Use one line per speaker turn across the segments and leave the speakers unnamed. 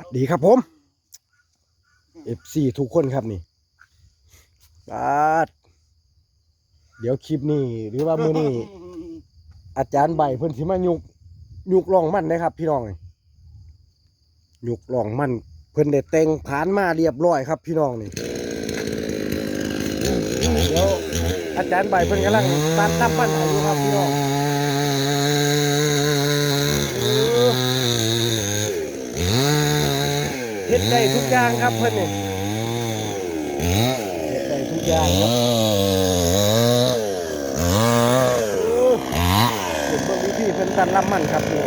วัสดีครับผม FC ทุกคนครับนี่บาดเดี๋ยวคลิปนี้หรือว่ามือนี้อาจารย์ใบเพิ่นสิมายุกยุกลองมันนะครับ พี่น้องนี่ยุกลองมัน เพิ่นได้แต่งผานมาเรียบร้อยครับ พี่น้องนี่เดี๋ยวอาจารย์ใบเพิ่นกำลังตัดน้ำมันอยู่ครับพี่น้องเฮ็ด ได้ทุกอย่างครับเพิ่นนี่เฮ็ดได้ทุกอย่างครับเห็นเบิ่งวิธีเพิ่นตันลำมันครับนี่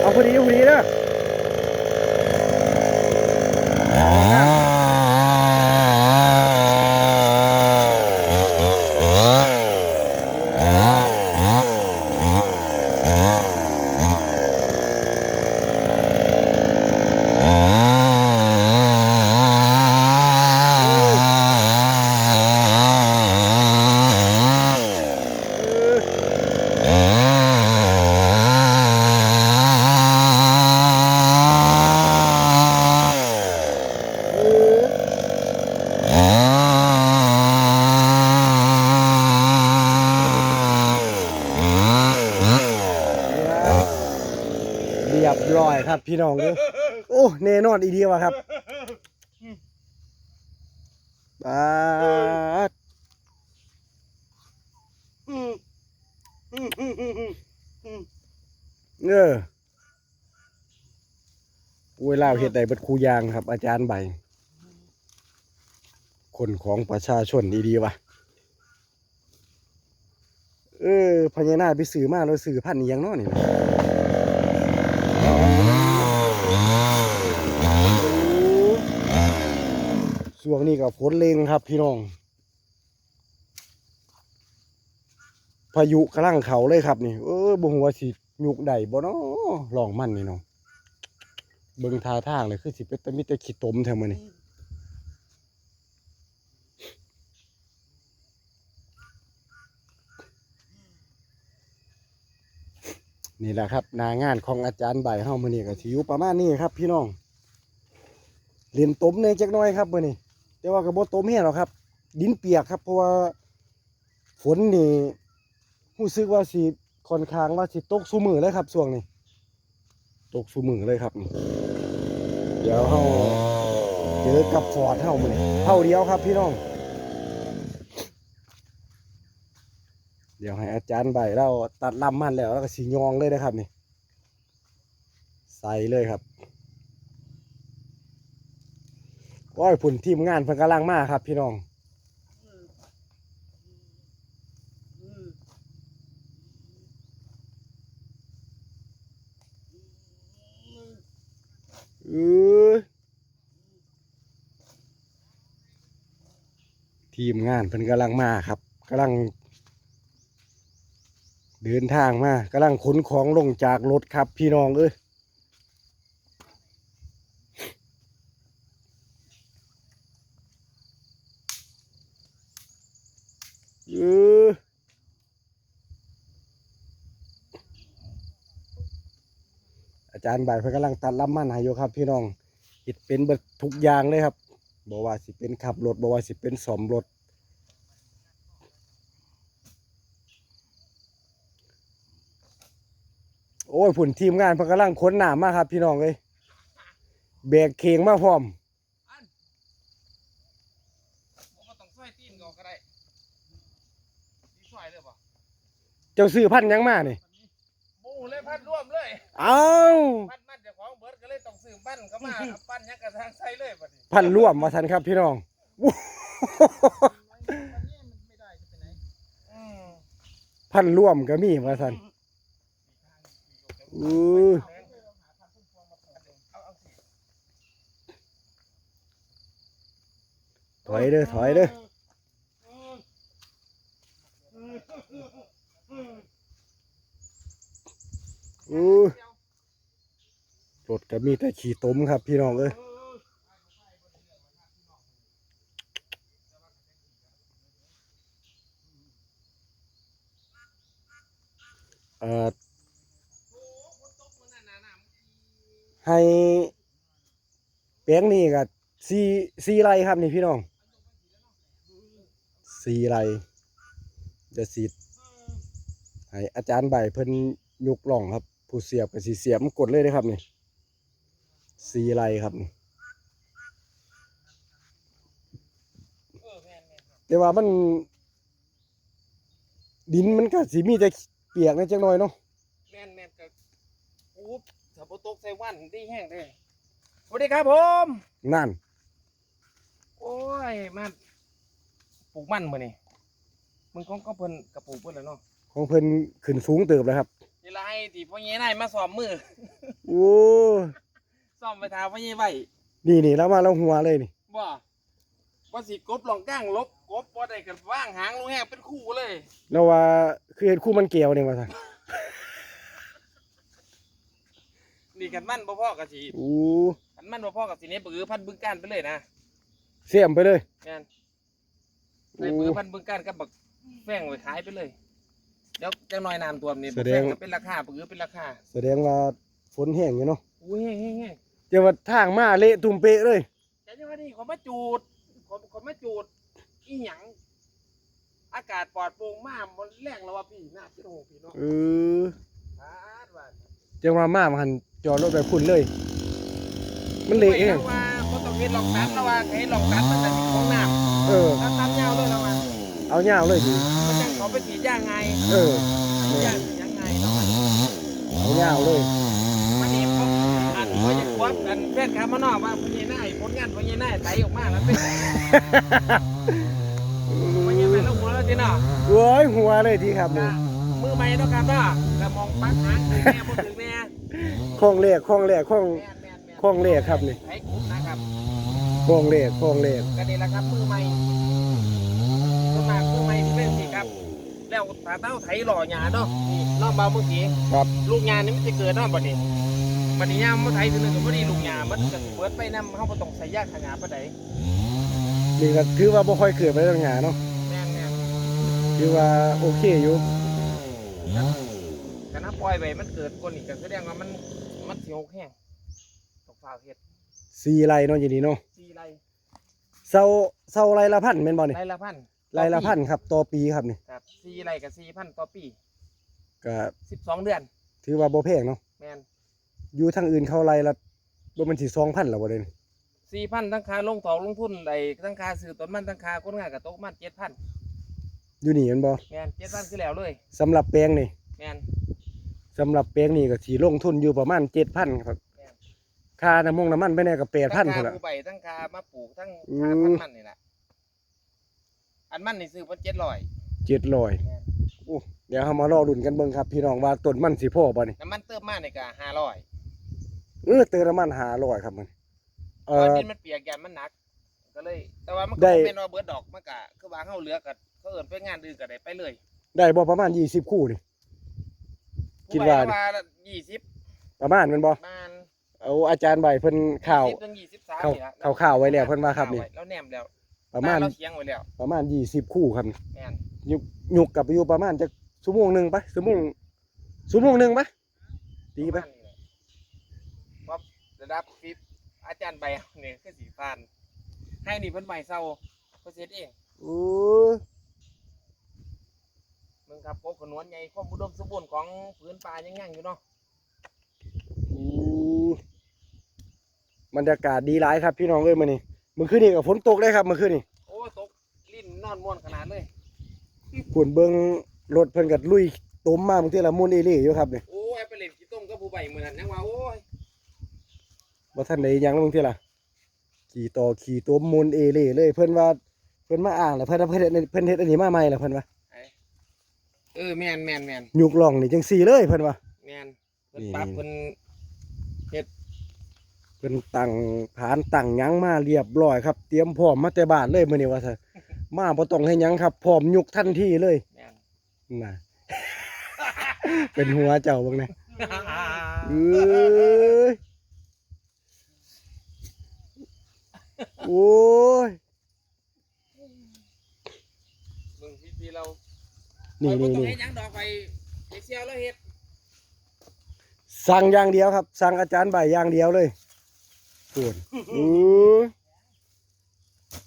เอาพอดีเอาพอดีเด้ออเรียบร้อย ครับพี่น้องเด้อโอ้แน่นอนอีเดียวะครับบาดเออเวลาเฮ็ดได้เบิดคูยางครับ อาจารย์ใบ คนของประชาชนดีๆวะเออพญานาคไปสื่อมาแล้วสื่อพันธุ์ยังเนาะนี่ ช่วงนี้ก็ฝนเลงครับพี่น้อง พายุกำลังเขาเลยครับนี่ เออบ่หัวสิยุกใดบ่เนาะลองมันนี่น้องเบิ่งท่าทางเลยคือสิเป็นต่มีแต่ขี้ตมแท้มื้อนี้ นี่แหละครับนางานของอาจารย์ใบเฮามือนี้ก็สิอยู่ประมาณนี้ครับ พี่น้องเรียนต้มในจักน่อยครับมือนี้แต่ว่าก็บ่ต้มแห้งหรอกครับ ดินเปียกครับ เพราะว่าฝนนี่รู้สึกว่าสิค่อนข้างว่าสิตกซุมือเลยครับช่วงนี้ตกซุมือเลยครับนี่เดี๋ยวเฮาเจอกับฟอร์ดเฮามือนี้เท่าเดียวครับ พี่น้อง เดี๋ยวให้อาจารย์ใบเราตัดลำมันแล้วแล้วก็สียองเลยนะครับนี่ ใส่เลยครับโอ้ยผุนทีมงานเพิ่นกำลังมาครับ พี่น้องเออทีมงานเพิ่นกำลังมาครับกำลัง เดินทางมากำลังขนของลงจากรถครับพี่น้องเอ้ยเอออาจารย์บ่ายเพิ่นกำลังตัดลำมันให้อยู่ครับ พี่น้องเห็ดเป็นเบิดทุกอย่างเลยครับบอกว่าสิเป็นขับรถบอกว่าสิเป็นสอมรถ อ้ยผุนทีมงานเพิ่นกำลังค้นหนามาครับพี่น้องเอ้ยแบกเข่งมาพร้อม
ผมก็ต้องช่วยตีนก่อนก็ได้ตีช่วยเลยป่ะ
เจ้าซื้อพันธุ์หยังมานี่
บูเลยพัดร่วมเลย
เอ้า
พัดมันเจ้าของเบิร์ดก็เลยต้องซื้อปั้นก็มาปั้นยักกระทางใส่เลยบัดนี้
พันธุ์ร่วมมาทันครับพี่น้อง
อืม
พันธุ์ร่วมก็มีมาทัน อือถอยเด้อถอยเด้ออือรถก็มีแต่ขี่ต้มครับพี่น้องเอ้ยเอ่อ ให้แปลงนี้ก็สี่สี่ไรครับนี่พี่น้องสี่ไร่เดี๋ยวสิให้อาจารย์ใบเพิ่นยุกล่องครับ ผู้เสียบก็สิเสียบมันกดเลยเด้อครับนี่สี่ไรครับนี่
เออแต่
ว่ามันดินมันก็สิมีแต่เปียกในจังหน้อยเนาะ
แม่นแม่นกับอู้ ถ้าบ่ตกใส่วันได้แห้งเด้สวัสดีครับผม
นั่น
โอ้ยมันปลูกมันมื้อนี่มึงของก็เพิ่นกระปลูกเพิ่นแล้วเนาะ
ของเพิ่นขึ้นสูงเติบแล้วครับ
นี่ละให้ที่พ่อใหญ่นายมาซ้อมมือ
โอ้
ซ้อมไปทาพ่อใหญ่ไว้
นี่นี่แล้วมาแล้วหัวเลยนี่
บ่ว่าสิกบหลองก้างลบกบบ่ได้กันว่างหางลงแห้งเป็นคู่เลย
แล้วว่าคือเห็นคู่มันเกี่ยวเนี่ยว่าซั่น
นี่กันมันบ่พอกับสิ
โอ้
กันมันบ่พอกับสิเนี่ยปือพันบึงการไปเลยนะ
เสียมไปเลย
แม่นใส่ปือพันบึงการกับบักแฝงไว้ขายไปเลยเดี๋ยวจังน้อยน้ำท่วมนี่บักแฝงก็เป็นราคาปือเป็นราคา
แสดงว่าฝนแห้งอยู่เนาะ
อุ้ยเฮ้ยเฮ้ย
แต่ว่าทางมาเละตุ่มเปะเลย
แต่จังว่านี่ขอมาจูดขอขอมาจูดอีหยังอากาศปลอดโปร่งมากมันแรงแล้วว่าพี่น้าพี่โอ้โหพี่เนาะ
เออ
พาดว่า
จังว่ามามันจอดรถไปพุ่นเลย มันเละเอง
แล้วว่าบ่ต้องเฮ็ดหลอกตัดแล้วว่าให้หลอกตัดมันจะมีของน้ำ
เออ
ตัดตัดยาวเลยแล้วว่า
เอายาวเลยดิ
มันจังเขาไปสีดย่างไง
เออ
ย่างยังไงเนาะ
เอายาวเลย
วันนี้ผมอันว่าจะกวดอันแฟนคลับมานอกว่าพญานาคผลงานพญานาคไตออกมาแล้วเป็นพญานาคแล้วหัวแล้วจีเนาะ
โอ้ยหัวเลยทีครับนี่
มือใหม่เนาะครับเนาะกระมองปักหางถึงแม่บ่ถึงแม่
คล้องเลขคล้องเลขคล้อง
แม่นแม่นแม่น
คล้องเลขครับนี่
ไอ้กุ๊บนะครับ
คล้องเลขคล้องเลข
ก็นี่แหละครับมือใหม่มือมากมือใหม่ที่เป็นสิครับ แล้วตาเต้าไถหล่อหยาเนาะนี่น้องเบาเมื่อกี้
ครับ
ลูกหยานี่มันจะเกิดเนาะบัดนี้บัดนี้ยามมาไถทีนึงก็บ่ได้ลูกหยามันก็เปิดไปนำเฮาบ่ต้องใส่ยาขยะปานใด
นี่ก็ถือว่าบ่ค่อยเกิดไปทางหาเนาะ
แม่นแม่น
ถือว่าโอเคอยู่
แต่ถ้าปล่อยไปมันเกิดกว่านี้ก็แสดงว่ามัน มันสิหกแห้งต้องฝ้าวเฮ็ด
สี่ไร่เนาะอยู่นี่เนาะ
สี่ไร่
เซาเซาไร่ละพันแม่นบ่นี่
ไร่ละพัน
ไร่ละพันครับต่อปีครับนี่
ครับสี่ไร่กับสี่พันต่อปี
ก็
สิบสองเดือน
ถือว่าบ่แพงเนาะ
แม่น
อยู่ทางอื่นเขาไร่ละบ่แมันสิ2,000แล้วบ่เด้นี่
สี่พันทั้งค่าลงต่อลงทุนไอ้ทั้งค่าซื้อต้นมันทั้งค่าคนงานกับโต๊ะมันเจ็ดพัน
อยู่นี่แม่นบ่
แม่นเจ็ดพันคือแล้วเลย
สำหรับแปลงนี่
แม่น
สำหรับแปลงนี่ก็สิลงทุนอยู่ประมาณ7,000ครับ
แม่น
ค่าน้ำมงน้ำมันไปแน่ก็
ทั้ง
8,000พุ่
ค่าน
ละ
ผู้ใบทั้งค่ามาปลูกทั้ง
อืม
ค่าพันมันนี่แหละอันมันนี่ซื้อเพิ่นเจ็ดร้อย
700
แม่น
โอ้เดี๋ยวเฮามารอลุ้นกันเบิ่งครับ พี่น้องว่าต้นมันสิพอบ่นี่
น้ำมันเติมมานี่ก็ห้าร้อย
เออเติมน้ำมัน500ครับมันเอ
ตอน
อ
ดินมันเปียกแกนมันหนัก ก็เลย แต่ว่ามัน
ได้
ก็บ่แม่นว่าเบิดดอกมันก็คือว่าเฮาเหลือก็เขาเอิ้นไปงานอื่นก็ได้ไปเลย
ได้บ่ประมาณ20คู่นี่ คิดว่า
ผู้ใบว่า ยี่สิบ
ประมาณแม่นบ่
ประมาณ
เอาอาจารย์ใบเพิ่นข่าว
ยี่สิบถึงยี่สิบสาม
ข่าว
นี่ล่ะ
ข่าวข่าวไว้แล้วเพิ่นว่าครับนี่
แล้วแนมแล้ว
ประมาณ
เราเคียงไว้แล้ว
ประมาณ20คู่ครับ
แม่น
ยุกยุกกลับไปอยู่ประมาณจักชั่วโมงหนึงไปชั่วโมงชั่วโมงหนึงไปตีไป
ประมาณนี้แหละว่าระดับฟิปอาจารย์ใบเนี่ยคือสีฟานให้นี่เพิ่นใบเศร้าเพิ่นเสร็จเอง
โอ้ ย
มึงครับพบขนวนใหญ่ความอุดมสมบูรณ์ของพื้นป่ายังยั่งอยู่เนาะ
อู้บรรยากาศดีหลายครับพี่น้องเอ้ยมื้อนี้มื้อคืนนี้ก็ฝนตกเลยครับมื้อคืนนี้
โอ้ตกลิ้นนอนม่วนขนาดเลย
ฝนเบิ่งรถเพิ่นก็ลุยต้มมาบางทีละมุนอีหลีอยู่ครับนี่
โอ้ยไปเล่นขี้ต้มกับผู้ใบมื้อนั้นยังว่าโอ้ย
บ่ทันได้หยังแล้วบางทีล่ะขี่ต่อขี่ต้มมุนเอหลีเลย เพิ่นว่าเพิ่นมาอ่างแล้วเพิ่นว่าเพิ่นเฮ็ดอันนี้เพิ่นเฮ็ดอันนี้มาใหม่แล้วเพิ่นว่า
เออแม่นแม่นแม่น
ยุกล่องนี่จังซี่เลยเพิ่นว่า
แม่นเพิ่น
นี่
ปรับเพิ่น
เพิ่นตั้งฐานตั้งหยังมาเรียบร้อยครับ เตรียมพร้อมมาแต่บ้านเลยมื้อนี้ว่าซั่นมาบ่ต้องให้หยังครับพร้อมยุกทันทีเลย
แม่น
น่ะ เป็นหัวเจ้าเบิ่งแหน่เอ้ยโอ้ย
มึงพี่พี่เรา
นี่
ข้อยบ่
นี่
ต้อง
นี่
เฮ็ดหยังดอกไปไปเชี่ยวแล้วเฮ็ด
สั่งอย่างเดียวครับ สั่งอาจารย์ใบอย่างเดียวเลยส่วนอือ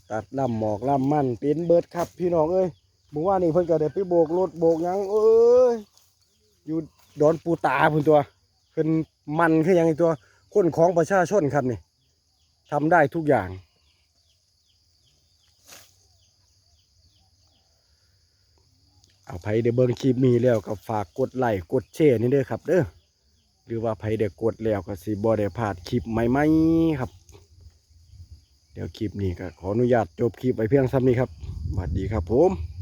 ตัดลำหมอกลำมันเป็นเบิดครับ พี่น้องเอ้ยเมื่อวานนี้เพิ่นก็ได้ไปโบกรถโบกหยังเอ้ยอยู่ดอนปูตาพุ่นตัวเพิ่นมันคือหยังอีกตัวคนของประชาชนครับนี่ทำได้ทุกอย่าง เอาไผเดี๋ยวเบิ่งคลิปมีแล้วก็ฝากกดไลค์กดแชร์นี่เด้อครับเด้อหรือว่าไผเดี๋ยวกดแล้วก็สิบ่ได้พลาดคลิปใหม่ๆครับ เดี๋ยวคลิปนี้ก็ขออนุญาตจบคลิปไปเพียงซ้ำนี้ครับสวัสดีครับผม